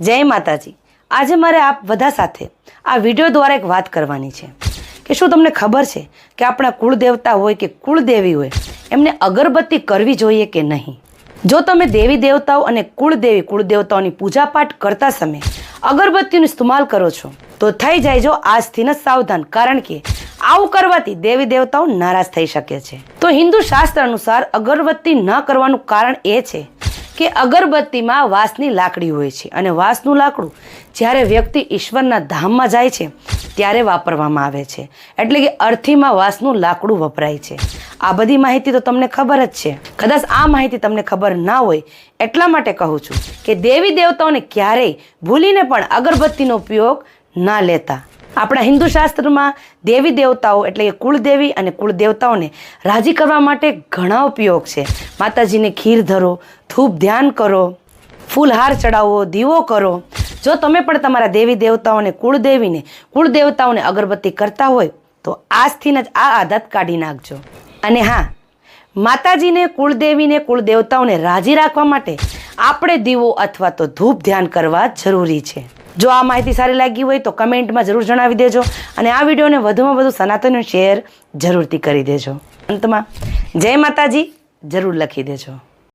જય માતાજી. આજે મારે આપ બધા સાથે આ વીડિયો દ્વારા એક વાત કરવાની છે કે શું તમને ખબર છે કે આપણા કુળદેવતા હોય કે કુળદેવી હોય, એમને અગરબત્તી કરવી જોઈએ કે નહીં? જો તમે દેવી દેવતાઓ અને કુળદેવી કુળદેવતાઓની પૂજાપાઠ કરતા સમયે અગરબત્તીનો ઇસ્તેમાલ કરો છો, તો થઈ જાય જો આજથી જ સાવધાન, કારણ કે આવું કરવાથી દેવી દેવતાઓ નારાજ થઈ શકે છે. તો હિન્દુ શાસ્ત્ર અનુસાર અગરબત્તી ન કરવાનું કારણ એ છે કે અગરબત્તીમાં વાંસની લાકડી હોય છે અને વાંસનું લાકડું જ્યારે વ્યક્તિ ઈશ્વરના ધામમાં જાય છે, ત્યારે વાપરવામાં આવે છે. એટલે કે અર્થીમાં વાંસનું લાકડું વપરાય છે. આ બધી માહિતી તો તમને ખબર જ છે. કદાચ આ માહિતી તમને ખબર ના હોય, એટલા માટે કહું છું કે દેવી દેવતાઓને ક્યારેય ભૂલીને પણ અગરબત્તીનો ઉપયોગ ના લેતા. આપણા હિન્દુ શાસ્ત્રમાં દેવી દેવતાઓ એટલે કે કુળદેવી અને કુળદેવતાઓને રાજી કરવા માટે ઘણા ઉપયોગ છે. માતાજીને ખીર ધરો, ધૂપ ધ્યાન કરો ફૂલહાર ચડાવો, દીવો કરો. જો તમે પણ તમારા દેવી દેવતાઓને, કુળદેવીને, કુળદેવતાઓને અગરબત્તી કરતા હોય, તો આજથીને જ આ આદત કાઢી નાખજો. અને હા, માતાજીને, કુળદેવીને, કુળદેવતાઓને રાજી રાખવા માટે આપણે દીવો અથવા તો ધૂપ ધ્યાન કરવા જરૂરી છે. જો આ માહિતી સારી લાગી હોય તો કમેન્ટમાં જરૂર જણાવી દેજો અને આ વિડીયોને વધુમાં વધુ સનાતન શેર જરૂરથી કરી દેજો. અંતમાં જય માતાજી, જરૂર લખી દેજો.